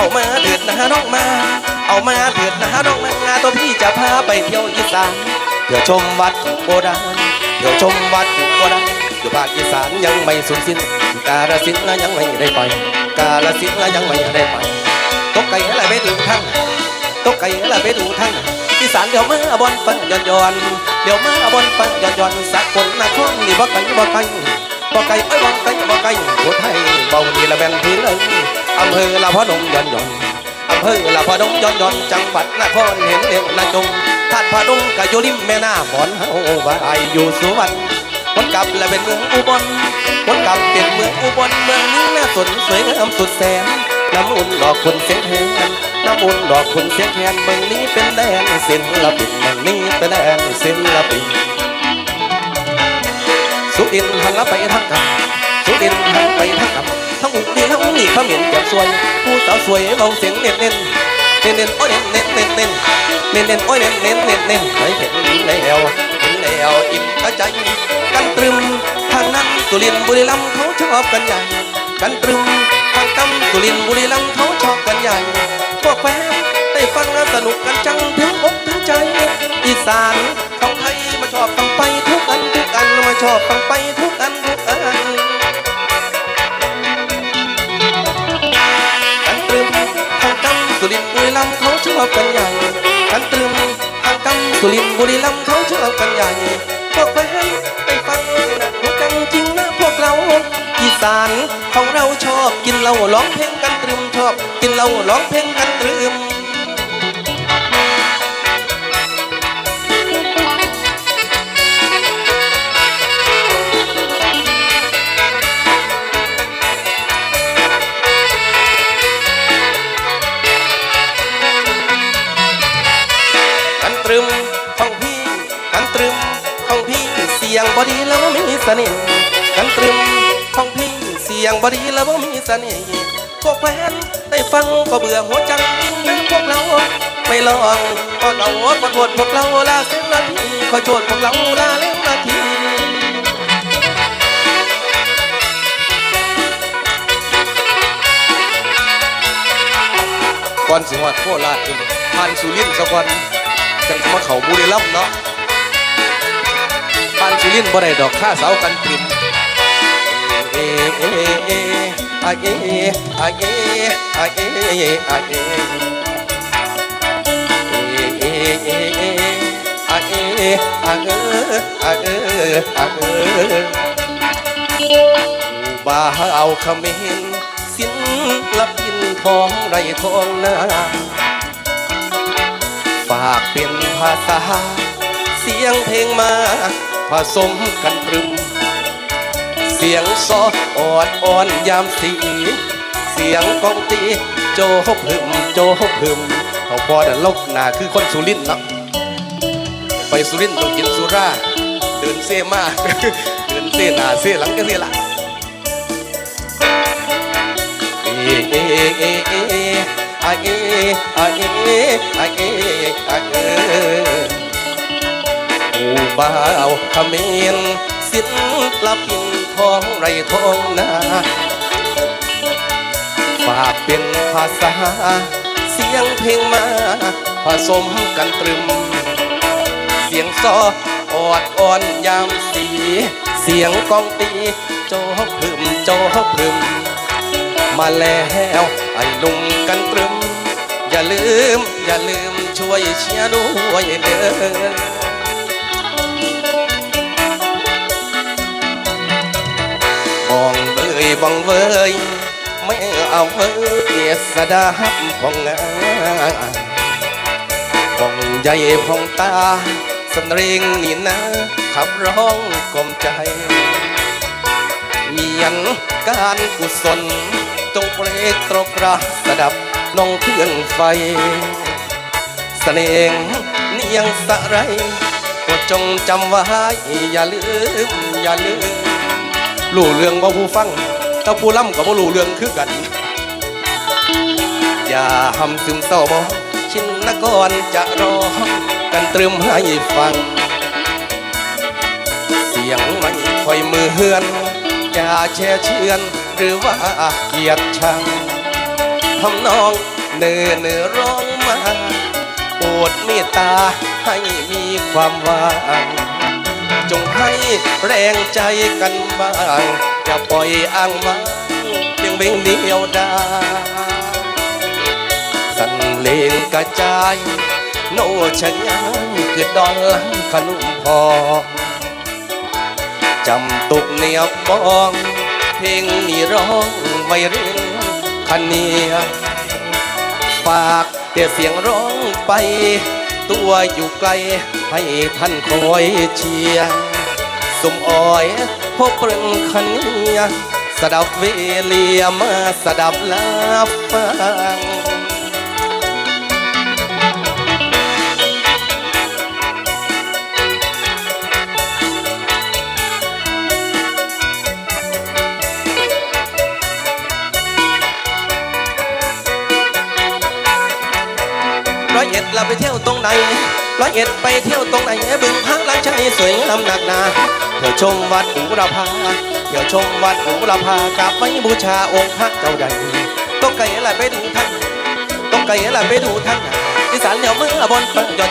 เอามาเถิดนะน้องมา เอามาเถิดนะน้องมาตัวพี่จะพาไปเที่ยวอีสานเที่ยวชมวัดโบราณเที่ยวชมวัดโบราณอยู่ภาคอีสานยังไม่สูญสิ้น กาลสินธุ์ยังไม่ได้ไป กาลสินธุ์ยังไม่ได้ไปตกไก่อะไรไปดูทั้งตกไก่อะไรไปดูทั้งอีสานเดี๋ยวมาบอนฟังย้อนย้อนเดี๋ยวมาบอนฟังย้อนย้อนสักคนนครนี่บ่ไก่บ่ไก่ บ่ไก่เอ้ยบ่ไก่บ่ไก่หัวไทยเบานี่ละแม่นพื้นเอ้ยอำเภอละพอดงย้อนย้อนอำเภอละพอดงย้อนย้อนจังหวัดนครเห็นเห็นนาจงธาตุพอดงกะอยู่ริมแม่น้ำบ่อนเฮาว่าไออยู่สุวรรณคนกลับและเป็นเมืองอุบลคนกลับเป็นเมืองอุบลเมืองนี้น่าสนสวยงามสุดแสนน้ำอุ่นดอกคนเสียงแหนน้ำอุ่นดอกคนเสียงแหนเมืองนี้เป็นแดนศิลปินเมืองนี้เป็นแดนศิลปิน สุดินหันละไปทางกับสุดินหันไปทางกับทั้งอุดีทั้งหนีเขาเหม็นแก้มสวยผู้สาวสวยเบาเสียงเน้นเน้นเน้นเน้นโอ้ยเน้นเน้นเน้นเน้นเน้นเน้นโอ้ยเน้นเน้นเน้นเน้นให้เห็นแล้วเห็นแล้วอิ่มกระใจกันตรึมทางนั้นสุรินทร์บุรีรัมย์เขาชอบกันใหญ่กันตรึมทางกำสุรินทร์บุรีรัมย์เขาชอบกันใหญ่พวกแฟนได้ฟังแล้วสนุกกันจังถึงอกถึงใจ อีสานของไทย อบกันใหญ่กันตรึมทางกำสุรินบุรีลำเขาชอบกันใหญ่พวกแฟนไปฟังนะทุกกันจริงนะพวกเราอีสานของเราชอบกินเหล้าร้องเพลงกันตรึมชอบ กินเหล้าร้องเพลงกันตรึม บอดีแล้วบ่ามีเสน่ห์กันตรึมของพี่เสียงบอดีแล้วบ่ามีเสน่ห์พวกแฟนได้ฟังก็เบื่อหัวจังจริงนะพวกเราไม่ลองก็เอาขอโทษพวกเราลาเสียนาทีขอโทษพวกเราลาเล่นนาทีก่อนสิฮอดโคราชจนผ่านสุรินทร์ซะก่อนจังมาเขาบุรีรัมย์เนาะ ผ่านสุรินบ่ได้ดอกค่าเสากันตรึมเอเอเออเออะเออะเออะเอเอเอเออะเออะเออะเออะเอบ่าวเขมิ้นศิลปินทองไรทองนาฝากเป็นภาษา เสียงเพลงมา ผสมกันตรึม เสียงซอออดอ่อนยามสี เสียงกองตีโจพึมโจพึมเขาพอดันลกหนาคือคนสุรินทร์เนาะไปสุรินทร์ต้องกินสุราเดินเซ่มาเดินเซ่หนาเซ่หลังกันนี่ละเอเอเอเออะเออะเออะเอ บ่าวเขมรศิลปินทองไรทองนาฝากเป็นภาษา เสียงเพลงมาผสมกันตรึม เสียงซอออดอ่อนยามสี เสียงกองตีโจพึมโจพึม มาแล้วไอ้หนุ่มกันตรึม อย่าลืม อย่าลืมช่วยเชียร์ด้วยเด้อ เบยบองเบยไม่เอาเอยสดาบพองงาพองใหญ่พองตาสนเรงนี่นะขับร้องกลมใจ มียันการกุศลจงเปรกตรกระสดับน้องเพื่อนไฟเสน่ห์เนียงสะไรก็จงจำไว้อย่าลืม อย่าลืมรู้เรื่องบ่ผู้ฟัง ถ้าผู้ล่ำก็บ่รู้เรื่องคือกัน อย่าหำซึมเศร้าบ่ชินนกรจะรอกันตรึมให้ฟัง เสียงไม่ค่อยมือเฮือนอย่าแช่เชือน หรือว่าเกียดชังทำนองเนื้อเนื้อร้องมาโปรดเมตตาให้มีความหว่างจงให้แรงใจกันบ้าง อย่าปล่อยอ้างว้างเพียงเบ่งเดียวดายสันเลงกระจาย โนชะยังคือดอนลังขนุมพองจำตุกเหนียวบอง เพลงนี้ร้องไม่เรียนคันเนียฝากแต่เสียงร้องไป ตัวอยู่ไกลให้ท่านคอยเชียร์สมอ้อย พบเปริงคันเนียสดับเวเลียมาสดับลาฟังร้อยเอ็ดเราไปเที่ยวตรงไหนร้อยเอ็ดไปเที่ยวตรงไหนบึงพักล้างชัยสวยงามหนักหนา เที่ยวชมวัดหูระพาเที่ยวชมวัดหูระพากราบไม่บูชาองค์พระเจ้าใหญ่ต้องไกลอะไรไปดูท่านต้องไกลอะไรไปดูท่านอีสานเหนียวมือบนฟังยอ